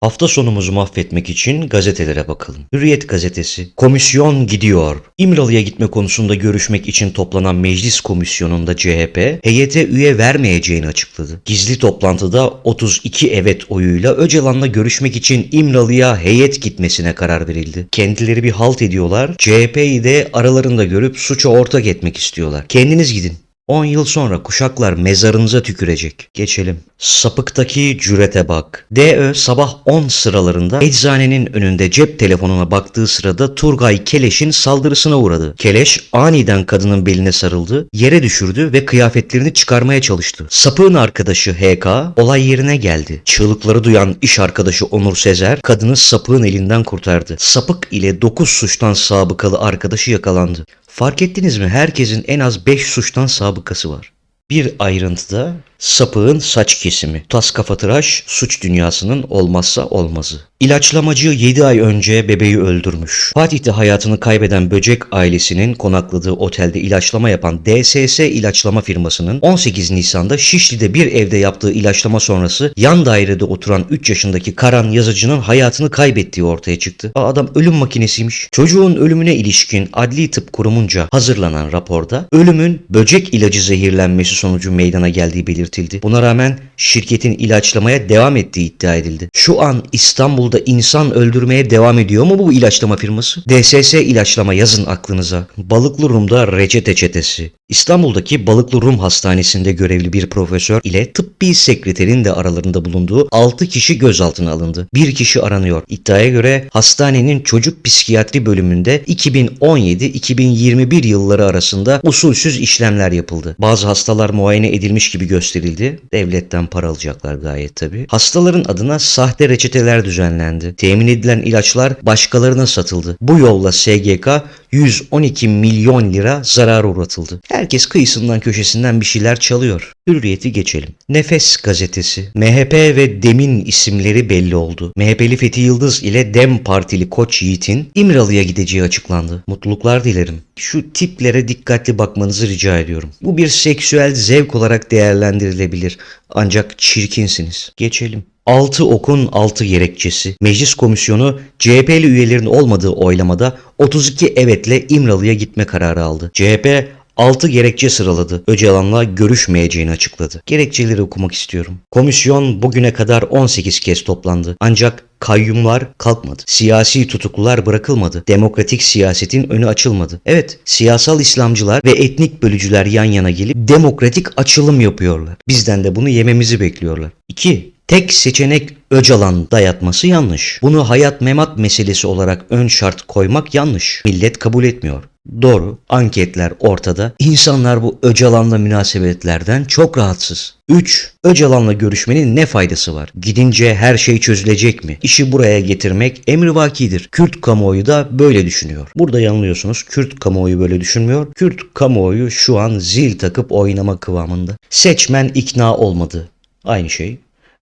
Hafta sonumuzu mahvetmek için gazetelere bakalım. Hürriyet gazetesi. Komisyon gidiyor. İmralı'ya gitme konusunda görüşmek için toplanan meclis komisyonunda CHP, heyete üye vermeyeceğini açıkladı. Gizli toplantıda 32 evet oyuyla Öcalan'la görüşmek için İmralı'ya heyet gitmesine karar verildi. Kendileri bir halt ediyorlar, CHP'yi de aralarında görüp suça ortak etmek istiyorlar. Kendiniz gidin. 10 yıl sonra kuşaklar mezarınıza tükürecek. Geçelim. Sapıktaki cürete bak. DÖ sabah 10 sıralarında eczanenin önünde cep telefonuna baktığı sırada Turgay Keleş'in saldırısına uğradı. Keleş aniden kadının beline sarıldı, yere düşürdü ve kıyafetlerini çıkarmaya çalıştı. Sapığın arkadaşı HK olay yerine geldi. Çığlıkları duyan iş arkadaşı Onur Sezer kadını sapığın elinden kurtardı. Sapık ile 9 suçtan sabıkalı arkadaşı yakalandı. Fark ettiniz mi? Herkesin en az 5 suçtan sabıkası var. Bir ayrıntıda sapığın saç kesimi. Tas kafa suç dünyasının olmazsa olmazı. İlaçlamacı 7 ay önce bebeği öldürmüş. Fatih'te hayatını kaybeden Böcek ailesinin konakladığı otelde ilaçlama yapan DSS ilaçlama firmasının 18 Nisan'da Şişli'de bir evde yaptığı ilaçlama sonrası yan dairede oturan 3 yaşındaki Karan yazıcının hayatını kaybettiği ortaya çıktı. Aa, adam ölüm makinesiymiş. Çocuğun ölümüne ilişkin Adli Tıp Kurumunca hazırlanan raporda ölümün böcek ilacı zehirlenmesi sonucu meydana geldiği belirtildi. Buna rağmen şirketin ilaçlamaya devam ettiği iddia edildi. Şu an İstanbul'da insan öldürmeye devam ediyor mu bu ilaçlama firması? DSS ilaçlama yazın aklınıza. Balıklı Rum'da reçete çetesi. İstanbul'daki Balıklı Rum Hastanesi'nde görevli bir profesör ile tıbbi sekreterin de aralarında bulunduğu 6 kişi gözaltına alındı. Bir kişi aranıyor. İddiaya göre hastanenin çocuk psikiyatri bölümünde 2017-2021 yılları arasında usulsüz işlemler yapıldı. Bazı hastalar muayene edilmiş gibi gösterildi. Devletten para alacaklar gayet tabi. Hastaların adına sahte reçeteler düzenlendi. Temin edilen ilaçlar başkalarına satıldı. Bu yolla SGK 112 milyon lira zarar uğratıldı. Herkes kıyısından köşesinden bir şeyler çalıyor. Hürriyeti geçelim. Nefes gazetesi. MHP ve DEM'in isimleri belli oldu. MHP'li Fethi Yıldız ile DEM Partili Koç Yiğit'in İmralı'ya gideceği açıklandı. Mutluluklar dilerim. Şu tiplere dikkatli bakmanızı rica ediyorum. Bu bir seksüel zevk olarak değerlendirilebilir. Ancak çirkinsiniz. Geçelim. 6 okun 6 gerekçesi. Meclis komisyonu CHP'li üyelerin olmadığı oylamada 32 evetle İmralı'ya gitme kararı aldı. CHP 6 gerekçe sıraladı. Öcalan'la görüşmeyeceğini açıkladı. Gerekçeleri okumak istiyorum. Komisyon bugüne kadar 18 kez toplandı. Ancak kayyumlar kalkmadı. Siyasi tutuklular bırakılmadı. Demokratik siyasetin önü açılmadı. Evet, siyasal İslamcılar ve etnik bölücüler yan yana gelip demokratik açılım yapıyorlar. Bizden de bunu yememizi bekliyorlar. 2. Tek seçenek Öcalan dayatması yanlış. Bunu hayat memat meselesi olarak ön şart koymak yanlış. Millet kabul etmiyor. Doğru. Anketler ortada. İnsanlar bu Öcalan'la münasebetlerden çok rahatsız. 3. Öcalan'la görüşmenin ne faydası var? Gidince her şey çözülecek mi? İşi buraya getirmek emrivakidir. Kürt kamuoyu da böyle düşünüyor. Burada yanılıyorsunuz. Kürt kamuoyu böyle düşünmüyor. Kürt kamuoyu şu an zil takıp oynama kıvamında. Seçmen ikna olmadı. Aynı şey.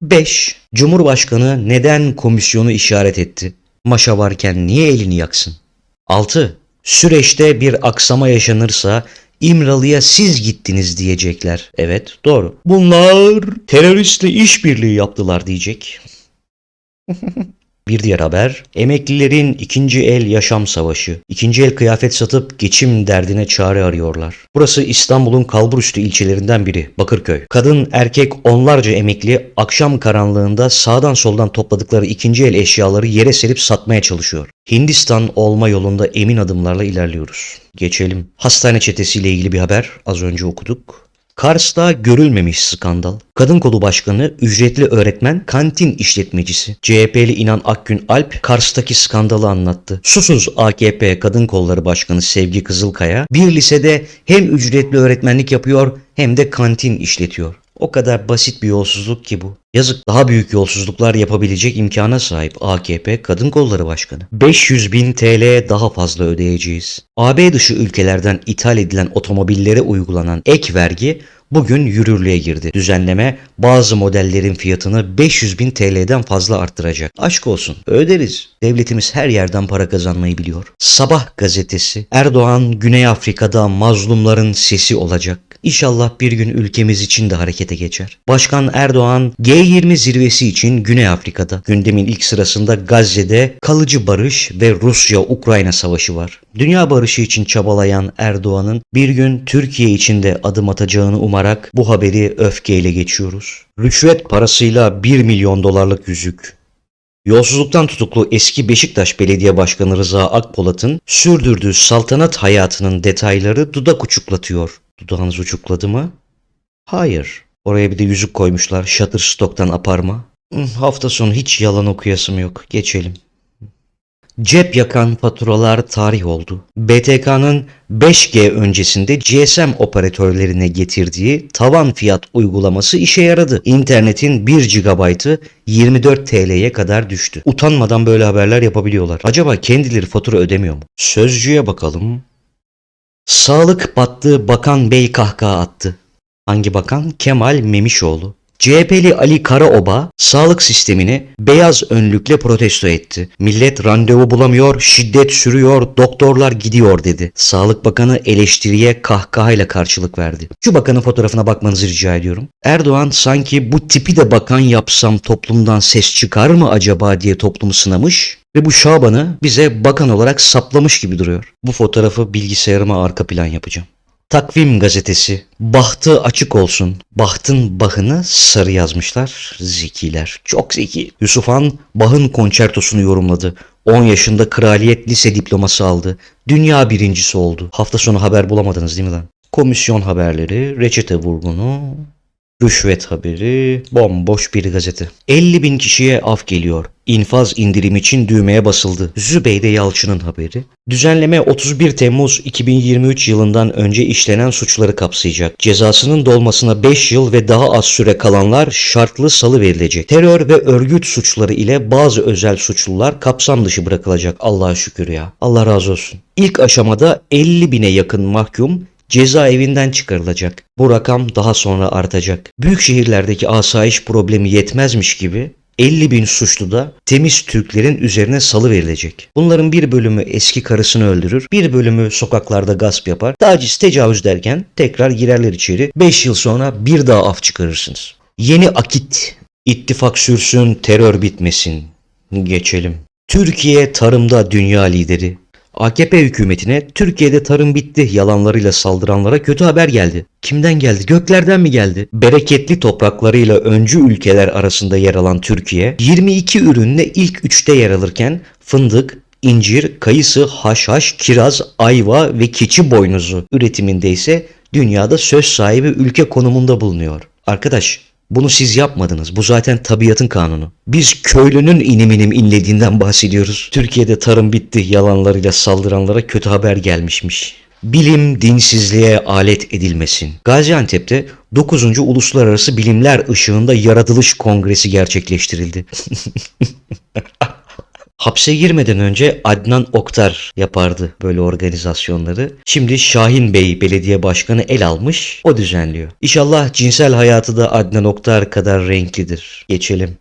5. Cumhurbaşkanı neden komisyonu işaret etti? Maşa varken niye elini yaksın? 6. Süreçte bir aksama yaşanırsa İmralı'ya siz gittiniz diyecekler. Evet doğru. Bunlar teröristle işbirliği yaptılar diyecek. Bir diğer haber, emeklilerin ikinci el yaşam savaşı. İkinci el kıyafet satıp geçim derdine çare arıyorlar. Burası İstanbul'un kalburüstü ilçelerinden biri, Bakırköy. Kadın, erkek onlarca emekli akşam karanlığında sağdan soldan topladıkları ikinci el eşyaları yere serip satmaya çalışıyor. Hindistan olma yolunda emin adımlarla ilerliyoruz. Geçelim. Hastane çetesiyle ilgili bir haber az önce okuduk. Kars'ta görülmemiş skandal. Kadın kolu başkanı, ücretli öğretmen, kantin işletmecisi. CHP'li İnan Akgün Alp Kars'taki skandalı anlattı. Susuz AKP Kadın Kolları Başkanı Sevgi Kızılkaya bir lisede hem ücretli öğretmenlik yapıyor hem de kantin işletiyor. O kadar basit bir yolsuzluk ki bu. Yazık daha büyük yolsuzluklar yapabilecek imkana sahip AKP Kadın Kolları Başkanı. 500 bin TL daha fazla ödeyeceğiz. AB dışı ülkelerden ithal edilen otomobillere uygulanan ek vergi bugün yürürlüğe girdi. Düzenleme bazı modellerin fiyatını 500 bin TL'den fazla arttıracak. Aşk olsun öderiz. Devletimiz her yerden para kazanmayı biliyor. Sabah gazetesi Erdoğan Güney Afrika'da mazlumların sesi olacak. İnşallah bir gün ülkemiz için de harekete geçer. Başkan Erdoğan G20 zirvesi için Güney Afrika'da. Gündemin ilk sırasında Gazze'de kalıcı barış ve Rusya-Ukrayna savaşı var. Dünya barışı için çabalayan Erdoğan'ın bir gün Türkiye için de adım atacağını umarak bu haberi öfkeyle geçiyoruz. Rüşvet parasıyla 1 milyon dolarlık yüzük. Yolsuzluktan tutuklu eski Beşiktaş Belediye Başkanı Rıza Akpolat'ın sürdürdüğü saltanat hayatının detayları dudak uçuklatıyor. Dudağınız uçukladı mı? Hayır. Oraya bir de yüzük koymuşlar. Shutterstock'tan aparma. Hmm, Hafta sonu hiç yalan okuyasım yok. Geçelim. Cep yakan faturalar tarih oldu. BTK'nın 5G öncesinde GSM operatörlerine getirdiği tavan fiyat uygulaması işe yaradı. İnternetin 1 GB'ı 24 TL'ye kadar düştü. Utanmadan böyle haberler yapabiliyorlar. Acaba kendileri fatura ödemiyor mu? Sözcüye bakalım. Sağlık battı, bakan bey kahkaha attı. Hangi bakan? Kemal Memişoğlu. CHP'li Ali Karaoba sağlık sistemini beyaz önlükle protesto etti. Millet randevu bulamıyor, şiddet sürüyor, doktorlar gidiyor dedi. Sağlık Bakanı eleştiriye kahkahayla karşılık verdi. Şu bakanın fotoğrafına bakmanızı rica ediyorum. Erdoğan sanki bu tipi de bakan yapsam toplumdan ses çıkar mı acaba diye toplumu sınamış ve bu Şaban'ı bize bakan olarak saplamış gibi duruyor. Bu fotoğrafı bilgisayarıma arka plan yapacağım. Takvim gazetesi. Bahtı açık olsun. Bahtın bahını sarı yazmışlar. Zekiler. Çok zeki. Yusuf Han Bach'ın konçertosunu yorumladı. 10 yaşında kraliyet lise diploması aldı. Dünya birincisi oldu. Hafta sonu haber bulamadınız değil mi lan? Komisyon haberleri, reçete vurgunu, Rüşvet haberi, bomboş bir gazete. 50 bin kişiye af geliyor. İnfaz indirim için düğmeye basıldı. Zübeyde Yalçın'ın haberi. Düzenleme 31 Temmuz 2023 yılından önce işlenen suçları kapsayacak. Cezasının dolmasına 5 yıl ve daha az süre kalanlar şartlı salı verilecek. Terör ve örgüt suçları ile bazı özel suçlular kapsam dışı bırakılacak. Allah'a şükür ya. Allah razı olsun. İlk aşamada 50 bine yakın mahkum cezaevinden çıkarılacak. Bu rakam daha sonra artacak. Büyük şehirlerdeki asayiş problemi yetmezmiş gibi 50 bin suçlu da temiz Türklerin üzerine salı verilecek. Bunların bir bölümü eski karısını öldürür, bir bölümü sokaklarda gasp yapar, taciz tecavüz derken tekrar girerler içeri. 5 yıl sonra bir daha af çıkarırsınız. Yeni akit, ittifak sürsün, terör bitmesin. Geçelim. Türkiye tarımda dünya lideri. AKP hükümetine Türkiye'de tarım bitti yalanlarıyla saldıranlara kötü haber geldi. Kimden geldi? Göklerden mi geldi? Bereketli topraklarıyla öncü ülkeler arasında yer alan Türkiye 22 ürünle ilk 3'te yer alırken fındık, incir, kayısı, haşhaş, kiraz, ayva ve keçi boynuzu üretiminde ise dünyada söz sahibi ülke konumunda bulunuyor. Arkadaş bunu siz yapmadınız. Bu zaten tabiatın kanunu. Biz köylünün iniminim inlediğinden bahsediyoruz. Türkiye'de tarım bitti yalanlarıyla saldıranlara kötü haber gelmişmiş. Bilim dinsizliğe alet edilmesin. Gaziantep'te 9. Uluslararası Bilimler Işığında Yaratılış Kongresi gerçekleştirildi. Hapse girmeden önce Adnan Oktar yapardı böyle organizasyonları. Şimdi Şahin Bey belediye başkanı el almış, o düzenliyor. İnşallah cinsel hayatı da Adnan Oktar kadar renklidir. Geçelim.